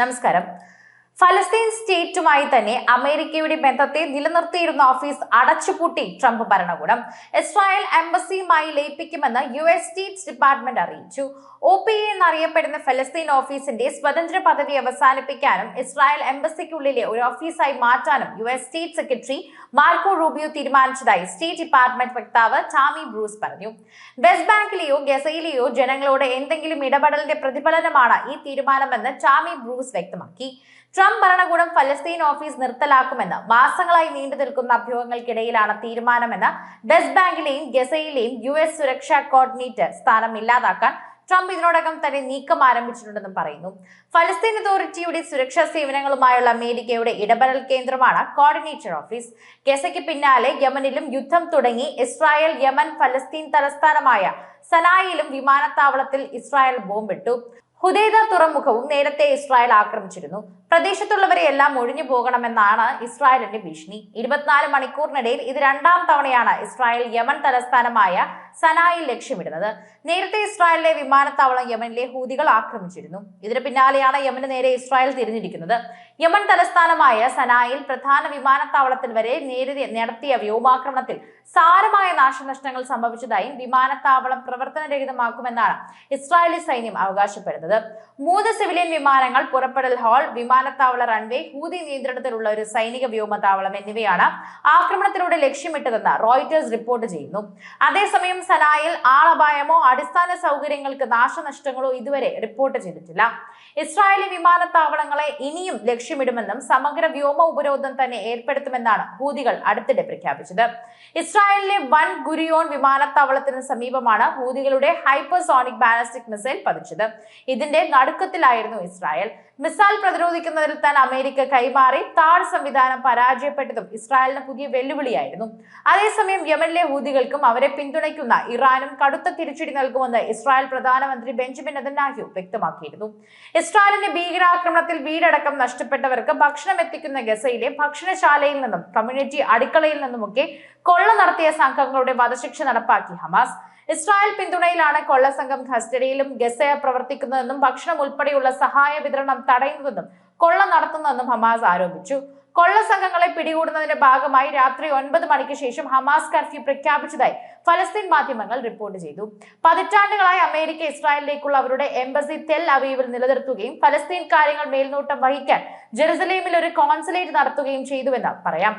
നമസ്കാരം. ഫലസ്തീൻ സ്റ്റേറ്റുമായി തന്നെ അമേരിക്കയുടെ ബന്ധത്തെ നിലനിർത്തിയിരുന്ന ഓഫീസ് അടച്ചുപൂട്ടി ട്രംപ് ഭരണകൂടം. ഇസ്രായേൽ എംബസിയുമായി ലയിപ്പിക്കുമെന്ന് യു എസ് സ്റ്റേറ്റ് ഡിപ്പാർട്ട്മെന്റ് അറിയിച്ചു. ഒ പി എ എന്നറിയപ്പെടുന്ന ഫലസ്തീൻ ഓഫീസിന്റെ സ്വതന്ത്ര പദവി അവസാനിപ്പിക്കാനും ഇസ്രായേൽ എംബസിക്കുള്ളിലെ ഒരു ഓഫീസായി മാറ്റാനും U S state secretary Marco Rubio തീരുമാനിച്ചതായി സ്റ്റേറ്റ് ഡിപ്പാർട്ട്മെന്റ് വക്താവ് ടാമി ബ്രൂസ് പറഞ്ഞു. വെസ്റ്റ് ബാങ്കിലെയോ ഗസയിലെയോ ജനങ്ങളോട് എന്തെങ്കിലും ഇടപെടലിന്റെ പ്രതിഫലനമാണ് ഈ തീരുമാനമെന്ന് ടാമി ബ്രൂസ് വ്യക്തമാക്കി. ട്രംപ് ഭരണകൂടം ഫലസ്തീൻ ഓഫീസ് നിർത്തലാക്കുമെന്ന് മാസങ്ങളായി നീണ്ടു നിൽക്കുന്ന അഭ്യൂഹങ്ങൾക്കിടയിലാണ് തീരുമാനമെന്ന് വെസ്റ്റ് ബാങ്കിലെയും ഗസയിലെയും യു എസ് സുരക്ഷാ കോർഡിനേറ്റർ സ്ഥാനം ഇല്ലാതാക്കാൻ ട്രംപ് ഇതിനോടകം തന്നെ നീക്കം ആരംഭിച്ചിട്ടുണ്ടെന്നും പറയുന്നു. ഫലസ്തീൻ അതോറിറ്റിയുടെ സുരക്ഷാ സേവനങ്ങളുമായുള്ള അമേരിക്കയുടെ ഇടപെടൽ കേന്ദ്രമാണ് കോർഡിനേറ്റർ ഓഫീസ്. ഗസയ്ക്ക് പിന്നാലെ യമനിലും യുദ്ധം തുടങ്ങി ഇസ്രായേൽ യമൻ ഫലസ്തീൻ തലസ്ഥാനമായ സനായിലും വിമാനത്താവളത്തിൽ ഇസ്രായേൽ ബോംബിട്ടു. ഹുദൈദ തുറമുഖവും നേരത്തെ ഇസ്രായേൽ ആക്രമിച്ചിരുന്നു. പ്രദേശത്തുള്ളവരെ എല്ലാം ഒഴിഞ്ഞു പോകണമെന്നാണ് ഇസ്രായേലിന്റെ ഭീഷണി. ഇരുപത്തിനാല് മണിക്കൂറിനിടയിൽ ഇത് രണ്ടാം തവണയാണ് ഇസ്രായേൽ യമൻ തലസ്ഥാനമായ സനായിൽ ലക്ഷ്യമിടുന്നത്. നേരത്തെ ഇസ്രായേലിലെ വിമാനത്താവളം യമനിലെ ഹൂതികൾ ആക്രമിച്ചിരുന്നു. ഇതിന് പിന്നാലെയാണ് യമന് നേരെ ഇസ്രായേൽ തിരിഞ്ഞിരിക്കുന്നത്. യമൻ തലസ്ഥാനമായ സനായിൽ പ്രധാന വിമാനത്താവളത്തിൽ വരെ നേരത്തെ നടത്തിയ വ്യോമാക്രമണത്തിൽ സാരമായ നാശനഷ്ടങ്ങൾ സംഭവിച്ചതായും വിമാനത്താവളം പ്രവർത്തനരഹിതമാക്കുമെന്നാണ് ഇസ്രായേലി സൈന്യം അവകാശപ്പെടുന്നത്. മൂന്ന് സിവിലിയൻ വിമാനങ്ങൾ പുറപ്പെടൽ ഹാൾ വിമാനത്താവള റൺവേ ഹൂതി നിയന്ത്രണത്തിലുള്ള ഒരു സൈനിക വ്യോമതാവളം എന്നിവയാണ് ആക്രമണത്തിലൂടെ ലക്ഷ്യമിട്ടതെന്ന് റോയിറ്റേഴ്സ് റിപ്പോർട്ട് ചെയ്യുന്നു. അതേസമയം സനായിൽ ആളപായമോ അടിസ്ഥാന സൗകര്യങ്ങൾക്ക് നാശനഷ്ടങ്ങളോ ഇതുവരെ റിപ്പോർട്ട് ചെയ്തിട്ടില്ല. ഇസ്രായേലി വിമാനത്താവളങ്ങളെ ഇനിയും ലക്ഷ്യമിടുമെന്നും സമഗ്ര വ്യോമ ഉപരോധം തന്നെ ഏർപ്പെടുത്തുമെന്നാണ് ഹൂതികൾ അടുത്തിടെ പ്രഖ്യാപിച്ചത്. ഇസ്രായേലിലെ വൻ ഗുരിയോൺ വിമാനത്താവളത്തിന് സമീപമാണ് ഹൂതികളുടെ ഹൈപ്പർസോണിക് ബാലസ്റ്റിക് മിസൈൽ പതിച്ചത്. ഇതിന്റെ നടുക്കത്തിലായിരുന്നു ഇസ്രായേൽ. മിസൈൽ പ്രതിരോധിക്കുന്നതിൽ താൻ അമേരിക്ക കൈമാറി താഴ് സംവിധാനം പരാജയപ്പെട്ടതും ഇസ്രായേലിന് പുതിയ വെല്ലുവിളിയായിരുന്നു. അതേസമയം യമനിലെ ഹൂതികൾക്കും അവരെ പിന്തുണയ്ക്കുന്ന ഇറാനും കടുത്ത തിരിച്ചടി നൽകുമെന്ന് ഇസ്രായേൽ പ്രധാനമന്ത്രി ബെഞ്ചമിൻ നെതന്യാഹു വ്യക്തമാക്കിയിരുന്നു. ഇസ്രായേലിന്റെ ഭീകരാക്രമണത്തിൽ വീടടക്കം നഷ്ടപ്പെട്ടവർക്ക് ഭക്ഷണം എത്തിക്കുന്ന ഗസയിലെ ഭക്ഷണശാലയിൽ നിന്നും കമ്മ്യൂണിറ്റി അടുക്കളയിൽ നിന്നുമൊക്കെ കൊള്ള നടത്തിയ സംഘങ്ങളുടെ വധശിക്ഷ നടപ്പാക്കി ഹമാസ്. ഇസ്രായേൽ പിന്തുണയിലാണ് കൊള്ളസംഘം കസ്റ്റഡിയിലും ഗസയ പ്രവർത്തിക്കുന്നതെന്നും ഭക്ഷണം ഉൾപ്പെടെയുള്ള സഹായ വിതരണം തടയുന്നതെന്നും കൊള്ള നടത്തുന്നതെന്നും ഹമാസ് ആരോപിച്ചു. കൊള്ള സംഘങ്ങളെ പിടികൂടുന്നതിന്റെ ഭാഗമായി രാത്രി ഒൻപത് മണിക്ക് ശേഷം ഹമാസ് കർഫ്യൂ പ്രഖ്യാപിച്ചതായി ഫലസ്തീൻ മാധ്യമങ്ങൾ റിപ്പോർട്ട് ചെയ്തു. പതിറ്റാണ്ടുകളായി അമേരിക്ക ഇസ്രായേലിലേക്കുള്ള അവരുടെ എംബസി തെൽ അവീവിൽ നിലനിർത്തുകയും ഫലസ്തീൻ കാര്യങ്ങൾ മേൽനോട്ടം വഹിക്കാൻ ജെറുസലേമിൽ ഒരു കോൺസുലേറ്റ് നടത്തുകയും ചെയ്തുവെന്ന് പറയാം.